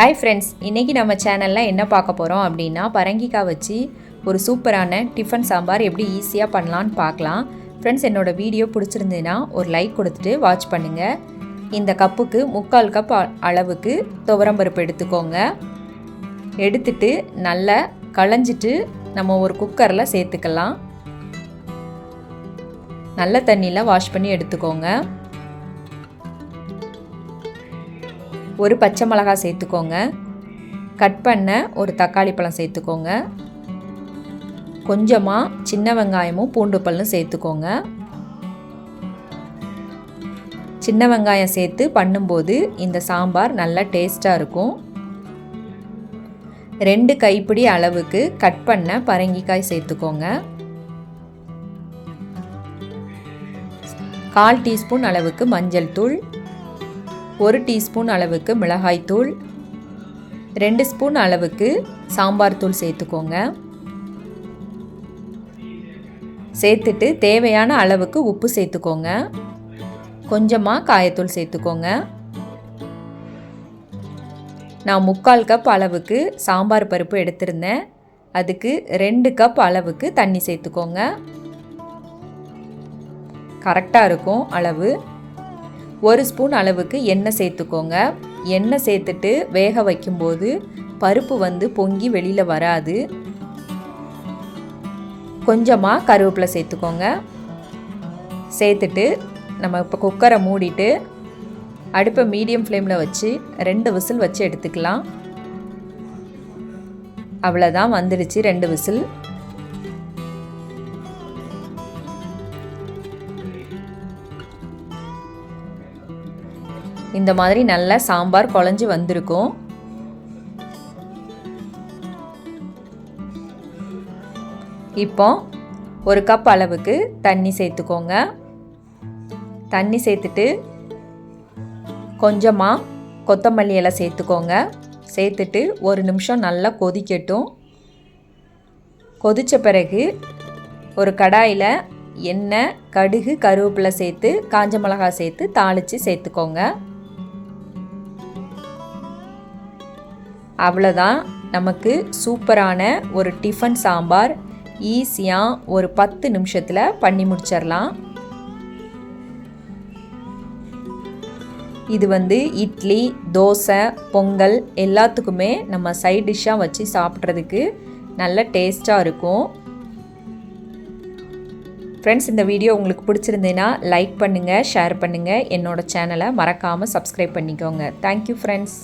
Hi friends இன்றைக்கி நம்ம சேனலில் என்ன பார்க்க போகிறோம் அப்படின்னா பரங்கிக்காய் வச்சு ஒரு சூப்பரான டிஃபன் சாம்பார் எப்படி ஈஸியாக பண்ணலான்னு பார்க்கலாம். ஃப்ரெண்ட்ஸ் என்னோடய வீடியோ பிடிச்சிருந்ததுன்னா ஒரு லைக் கொடுத்துட்டு வாட்ச் பண்ணுங்கள் இந்த கப்புக்கு முக்கால் கப் அ- அளவுக்கு துவரம்பருப்பு எடுத்துக்கோங்க. எடுத்துட்டு நல்லா களைஞ்சிட்டு நம்ம ஒரு குக்கரில் சேர்த்துக்கலாம். நல்ல தண்ணியில் வாஷ் பண்ணி எடுத்துக்கோங்க. ஒரு பச்சை மிளகாய் சேர்த்துக்கோங்க. கட் பண்ண ஒரு தக்காளி பழம் சேர்த்துக்கோங்க. கொஞ்சமாக சின்ன வெங்காயமும் பூண்டு பல்லும் சேர்த்துக்கோங்க. சின்ன வெங்காயம் சேர்த்து பண்ணும்போது இந்த சாம்பார் நல்லா டேஸ்ட்டாக இருக்கும். ரெண்டு கைப்பிடி அளவுக்கு கட் பண்ண பரங்கிக்காய் சேர்த்துக்கோங்க. கால் டீஸ்பூன் அளவுக்கு மஞ்சள் தூள். ஒரு டீஸ்பூன் அளவுக்கு மிளகாய்த்தூள் ரெண்டு ஸ்பூன் அளவுக்கு சாம்பார் தூள் சேர்த்துக்கோங்க. சேர்த்துட்டு தேவையான அளவுக்கு உப்பு சேர்த்துக்கோங்க. கொஞ்சமாக காயத்தூள் சேர்த்துக்கோங்க. நான் முக்கால் கப் அளவுக்கு சாம்பார் பருப்பு எடுத்திருந்தேன். அதுக்கு ரெண்டு கப் அளவுக்கு தண்ணி சேர்த்துக்கோங்க. கரெக்டாக இருக்கும் அளவு. ஒரு ஸ்பூன் அளவுக்கு எண்ணெய் சேர்த்துக்கோங்க. எண்ணெய் சேர்த்துட்டு வேக வைக்கும்போது பருப்பு வந்து பொங்கி வெளியில் வராது. கொஞ்சமாக கருவேப்பிலை சேர்த்துக்கோங்க. சேர்த்துட்டு நம்ம இப்போ குக்கரை மூடிட்டு அடுப்பை மீடியம் ஃப்ளேமில் வச்சு ரெண்டு விசில் வச்சு எடுத்துக்கலாம். அவ்வளோதான் வந்துடுச்சு ரெண்டு விசில். இந்த மாதிரி நல்லா சாம்பார் குழஞ்சி வந்திருக்கும். இப்போ ஒரு கப் அளவுக்கு தண்ணி சேர்த்துக்கோங்க. தண்ணி சேர்த்துட்டு கொஞ்சமாக கொத்தமல்லி இலை சேர்த்துக்கோங்க. சேர்த்துட்டு ஒரு நிமிஷம் நல்லா கொதிக்கட்டும். கொதித்த பிறகு ஒரு கடாயில் எண்ணெய் கடுகு கருவேப்பிலை சேர்த்து காஞ்ச மிளகாய் சேர்த்து தாளித்து சேர்த்துக்கோங்க. அவ்வளோதான் நமக்கு சூப்பரான ஒரு டிஃபன் சாம்பார். ஈஸியாக ஒரு பத்து நிமிஷத்தில் பண்ணி முடிச்சிடலாம் இது வந்து இட்லி தோசை பொங்கல் எல்லாத்துக்குமே நம்ம சைட் டிஷ்ஷாக வச்சு சாப்பிட்றதுக்கு நல்ல டேஸ்ட்டாக இருக்கும். ஃப்ரெண்ட்ஸ் இந்த வீடியோ உங்களுக்கு பிடிச்சிருந்ததுன்னா லைக் பண்ணுங்கள் ஷேர் பண்ணுங்கள் என்னோடய சேனலை மறக்காமல் சப்ஸ்கிரைப் பண்ணிக்கோங்க. Thank you friends